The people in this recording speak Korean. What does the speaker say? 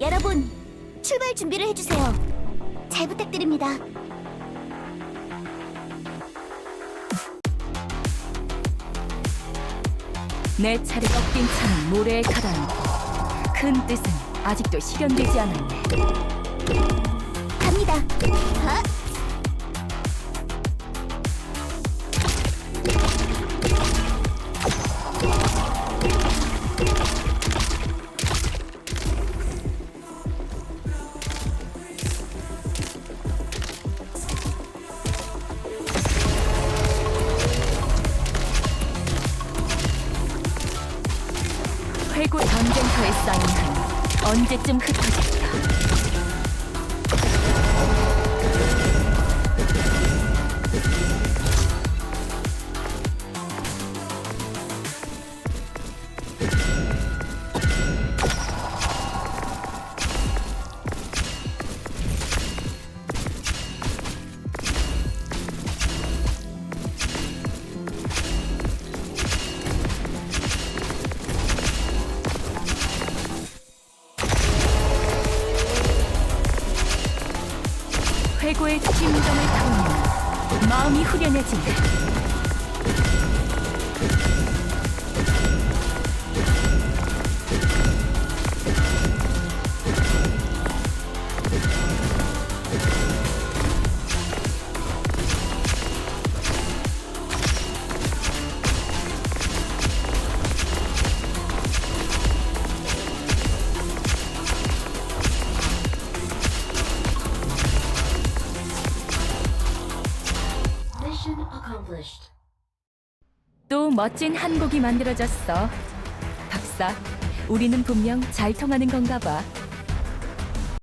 여러분, 출발 준비를 해주세요. 잘 부탁드립니다. 내 차례 꺾인 차는 모래에 가다놓고 큰 뜻은 아직도 실현되지 않았네. 갑니다. 하! 회고 전쟁터에 쌓인 한이 언제쯤 흩어질까? 회고의 심정을 타오면 마음이 후련해진다. Accomplished. 또 멋진 한복이 만들어졌어. 박사, 우리는 분명 잘 통하는 건가 봐.